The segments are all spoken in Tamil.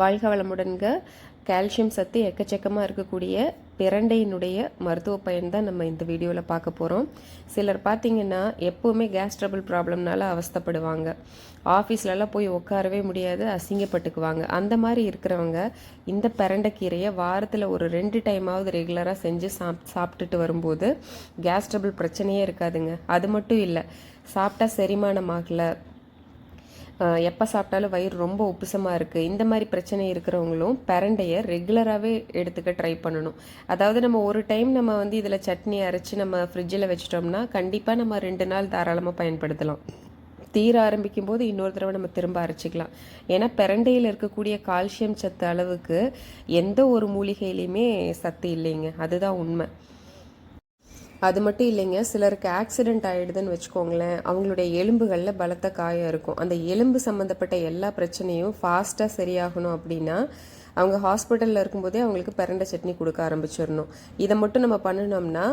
வாழ்க வளமுடன்க. கால்சியம் சத்து எக்கச்சக்கமாக இருக்கக்கூடிய பிரண்டையினுடைய மருத்துவ பயன் தான் நம்ம இந்த வீடியோவில் பார்க்க போகிறோம் சிலர் பார்த்தீங்கன்னா எப்போவுமே கேஸ் ட்ரபிள் ப்ராப்ளம்னால அவஸ்தப்படுவாங்க. ஆஃபீஸ்லலாம் போய் உட்காரவே முடியாது அசிங்கப்பட்டுக்குவாங்க. அந்த மாதிரி இருக்கிறவங்க இந்த பிரண்டைக்கீரையை வாரத்தில் ஒரு ரெண்டு டைமாவது ரெகுலராக செஞ்சு சாப் சாப்பிட்டுட்டு வரும்போது கேஸ் ட்ரபிள் பிரச்சனையே இருக்காதுங்க. அது மட்டும் இல்லை சாப்பிட்டா செரிமானமாகலை எப்போ சாப்பிட்டாலும் வயிறு ரொம்ப உப்புசமாக இருக்குது இந்த மாதிரி பிரச்சனை இருக்கிறவங்களும் பரண்டையை ரெகுலராகவே எடுத்துக்க ட்ரை பண்ணணும். அதாவது நம்ம ஒரு டைம் நம்ம வந்து இதில் சட்னி அரைச்சி நம்ம ஃப்ரிட்ஜில் வச்சிட்டோம்னா கண்டிப்பாக நம்ம ரெண்டு நாள் தாராளமாக பயன்படுத்தலாம். தீர ஆரம்பிக்கும் போது இன்னொரு தடவை நம்ம திரும்ப அரைச்சிக்கலாம். ஏன்னா பிரண்டையில் இருக்கக்கூடிய கால்சியம் சத்து அளவுக்கு எந்த ஒரு மூலிகையிலையுமே சத்து இல்லைங்க. அதுதான் உண்மை. அது மட்டும் இல்லைங்க சிலருக்கு ஆக்சிடென்ட் ஆகிடுதுன்னு வச்சுக்கோங்களேன் அவங்களுடைய எலும்புகளில் பலத்த காயம் இருக்கும். அந்த எலும்பு சம்மந்தப்பட்ட எல்லா பிரச்சனையும் ஃபாஸ்ட்டாக சரியாகணும் அப்படின்னா அவங்க ஹாஸ்பிட்டலில் இருக்கும்போதே அவங்களுக்கு பிறண்ட சட்னி கொடுக்க ஆரம்பிச்சிடணும். இதை மட்டும் நம்ம பண்ணினோம்னா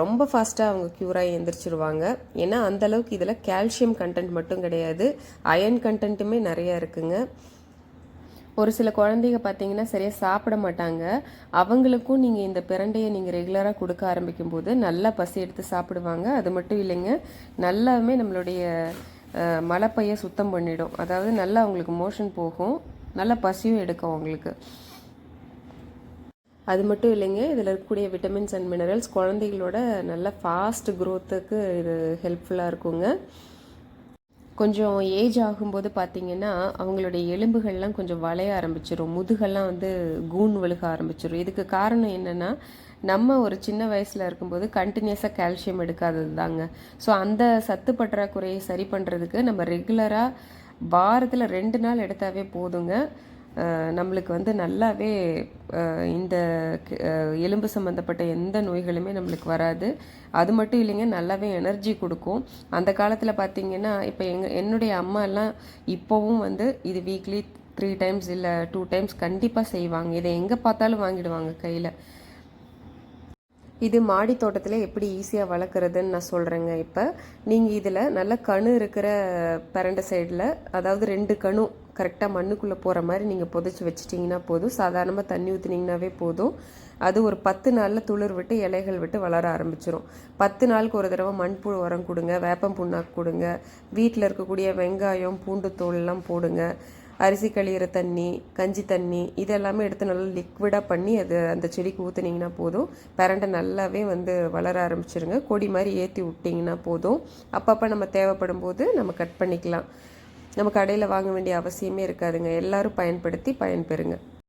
ரொம்ப ஃபாஸ்ட்டாக அவங்க க்யூராகி எழுந்திரிச்சிருவாங்க ஏன்னா அந்தளவுக்கு இதில் கால்சியம் கண்டென்ட் மட்டும் கிடையாது அயன் கண்டென்ட்டுமே நிறையா இருக்குங்க. ஒரு சில குழந்தைங்க பார்த்தீங்கன்னா சரியாக சாப்பிட மாட்டாங்க. அவங்களுக்கும் நீங்கள் இந்த பிரண்டையை நீங்கள் ரெகுலராக கொடுக்க ஆரம்பிக்கும் போது நல்லா பசி எடுத்து சாப்பிடுவாங்க. அது மட்டும் இல்லைங்க நல்லாவே நம்மளுடைய மலைப்பையை சுத்தம் பண்ணிடும். அதாவது நல்லா அவங்களுக்கு மோஷன் போகும். நல்லா பசியும் எடுக்கும் அவங்களுக்கு. அது மட்டும் இல்லைங்க இதில் இருக்கக்கூடிய விட்டமின்ஸ் அண்ட் மினரல்ஸ் குழந்தைகளோட நல்ல ஃபாஸ்ட் க்ரோத்துக்கு இது ஹெல்ப்ஃபுல்லாக இருக்குங்க. கொஞ்சம் ஏஜ் ஆகும்போது பார்த்திங்கன்னா அவங்களுடைய எலும்புகள்லாம் கொஞ்சம் வளைய ஆரம்பிச்சிடும் முதுகெல்லாம் வந்து கூண் விழுக ஆரம்பிச்சிடும் இதுக்கு காரணம் என்னென்னா நம்ம ஒரு சின்ன வயசில் இருக்கும்போது கண்டினியூஸாக கால்சியம் எடுக்காதது தாங்க. ஸோ அந்த சத்து பற்றாக்குறையை சரி பண்ணுறதுக்கு நம்ம ரெகுலராக வாரத்தில் ரெண்டு நாள் எடுத்தாவே போதுங்க. நம்மளுக்கு வந்து நல்லாவே இந்த எலும்பு சம்மந்தப்பட்ட எந்த நோய்களுமே நம்மளுக்கு வராது. அது மட்டும் இல்லைங்க நல்லாவே எனர்ஜி கொடுக்கும். அந்த காலத்தில் பார்த்திங்கன்னா இப்போ எங்கள் என்னுடைய அம்மாலாம் இப்போவும் வந்து இது வீக்லி த்ரீ டைம்ஸ் இல்லை டூ டைம்ஸ் கண்டிப்பாக செய்வாங்க. இதை எங்கே பார்த்தாலும் வாங்கிடுவாங்க கையில். இது மாடி தோட்டத்தில் எப்படி ஈஸியாக வளர்க்குறதுன்னு நான் சொல்கிறேங்க இப்போ. நீங்கள் இதில் நல்ல கணு இருக்கிற பரண்ட சைடில் அதாவது ரெண்டு கணு கரெக்டாக மண்ணுக்குள்ளே போகிற மாதிரி நீங்கள் புதைச்சி வச்சிட்டிங்கன்னா போதும். சாதாரணமாக தண்ணி ஊற்றுனீங்கனாவே போதும். அது ஒரு பத்து நாளில் துளிர் விட்டு இலைகள் விட்டு வளர ஆரம்பிச்சிடும் பத்து நாளுக்கு ஒரு தடவை மண்புழு உரம் கொடுங்க வேப்பம் புண்ணாக்கு கொடுங்க வீட்டில் இருக்கக்கூடிய வெங்காயம் பூண்டு தோல்லாம் போடுங்க. அரிசி கழியிற தண்ணி கஞ்சி தண்ணி இதெல்லாமே எடுத்து நல்லா லிக்விடாக பண்ணி அது அந்த செடிக்கு ஊற்றுனீங்கன்னா போதும். பரண்டை நல்லாவே வந்து வளர ஆரம்பிச்சிருங்க. கொடி மாதிரி ஏற்றி விட்டிங்கன்னா போதும். அப்பப்போ நம்ம தேவைப்படும் போது நம்ம கட் பண்ணிக்கலாம். நம்ம கடையில் வாங்க வேண்டிய அவசியமே இருக்காதுங்க. எல்லோரும் பயன்படுத்தி பயன்பெறுங்க.